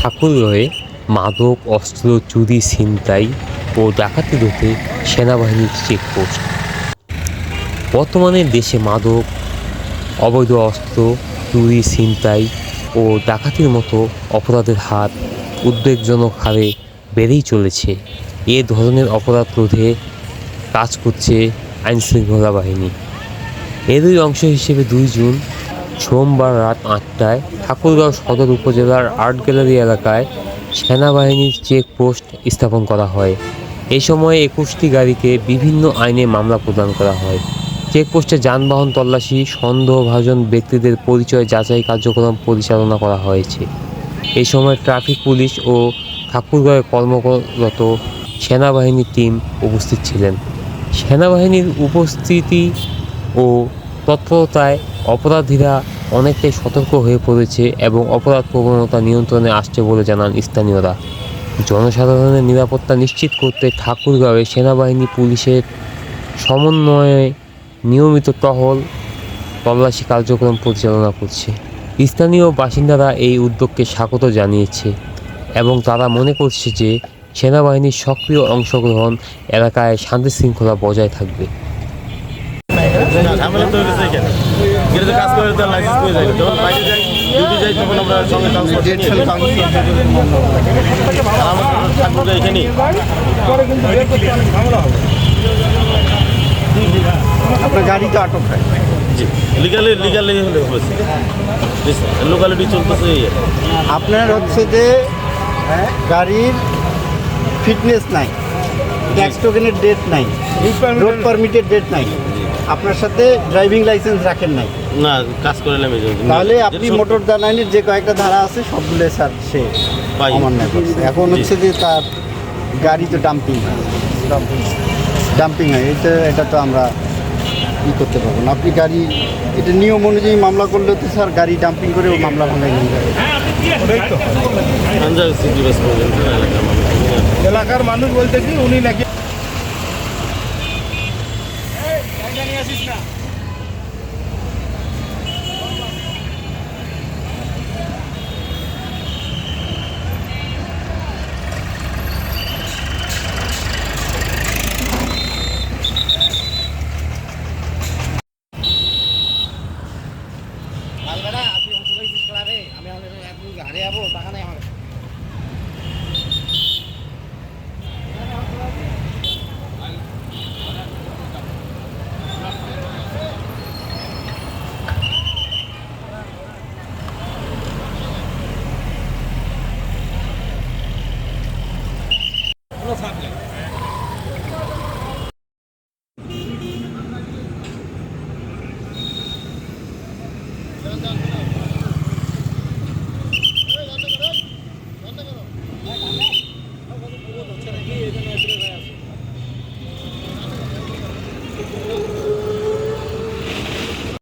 ঠাকুরগাঁয়ে মাদক, অস্ত্র, চুরি, ছিনতাই ও ডাকাতি রোধে সেনাবাহিনীর চেকপোস্ট। বর্তমানে দেশে মাদক, অবৈধ অস্ত্র, চুরি, ছিনতাই ও ডাকাতির মতো অপরাধের হার উদ্বেগজনক হারে বেড়েই চলেছে। এ ধরনের অপরাধ রোধে কাজ করছে আইনশৃঙ্খলা বাহিনী। এরই অংশ হিসেবে দুই জুন সোমবার রাত আটটায় ঠাকুরগাঁও সদর উপজেলার আর্ট গ্যালারি এলাকায় সেনাবাহিনীর চেকপোস্ট স্থাপন করা হয়। এই সময়ে একুশটি গাড়িকে বিভিন্ন আইনে মামলা প্রদান করা হয়। চেকপোস্টে যানবাহন তল্লাশি, সন্দেহভাজন ব্যক্তিদের পরিচয় যাচাই কার্যক্রম পরিচালনা করা হয়েছে। এই সময় ট্রাফিক পুলিশ ও ঠাকুরগাঁয়ে কর্মরত সেনাবাহিনীর টিম উপস্থিত ছিলেন। সেনাবাহিনীর উপস্থিতি ও তৎপরতায় অপরাধীরা অনেকটাই সতর্ক হয়ে পড়েছে এবং অপরাধ প্রবণতা নিয়ন্ত্রণে আসছে বলে জানান স্থানীয়রা। জনসাধারণের নিরাপত্তা নিশ্চিত করতে ঠাকুরগাঁওয়ে সেনাবাহিনী পুলিশের সমন্বয়ে নিয়মিত টহল তল্লাশি কার্যক্রম পরিচালনা করছে। স্থানীয় বাসিন্দারা এই উদ্যোগকে স্বাগত জানিয়েছে এবং তারা মনে করছে যে সেনাবাহিনীর সক্রিয় অংশগ্রহণ এলাকায় শান্তি শৃঙ্খলা বজায় থাকবে। ঝামেলা তো হয়েছে এখানে। গেলে তো কাজ করে তো লাইসেন্স পেয়ে যাবে যখন বাইরে যাই ডিউটি যাই তখন আমরা সঙ্গে থাকব তো এখানেই। আপনার গাড়ি তো আটক হয়। জি লিগালি লিগালি হলে হয়েছে লোকালিটি চলতেছে এই আর কি। আপনার হচ্ছে যে গাড়ির ফিটনেস নাই। ট্যাক্স টোকেনের ডেট নাই। রোড পারমিটের ডেট নাই। আপনার সাথে ড্রাইভিং লাইসেন্স রাখেন নাই। না কাজ করলাম এই তাহলে আপনি মোটর দালানির যে কয়েকটা ধারা আছে সবগুলো স্যার সে করছে। এখন হচ্ছে যে তার গাড়ি তো ডাম্পিং ডাম্পিং হয় এটা এটা তো আমরা ই করতে পারব না। আপনি গাড়ি এটা নিয়ম অনুযায়ী মামলা করলে তো স্যার গাড়ি ডাম্পিং করে ও মামলা ভাঙাই নিয়ে যাবে। মানুষ। এলাকার মানুষ বলতে কি উনি নাকি Gracias.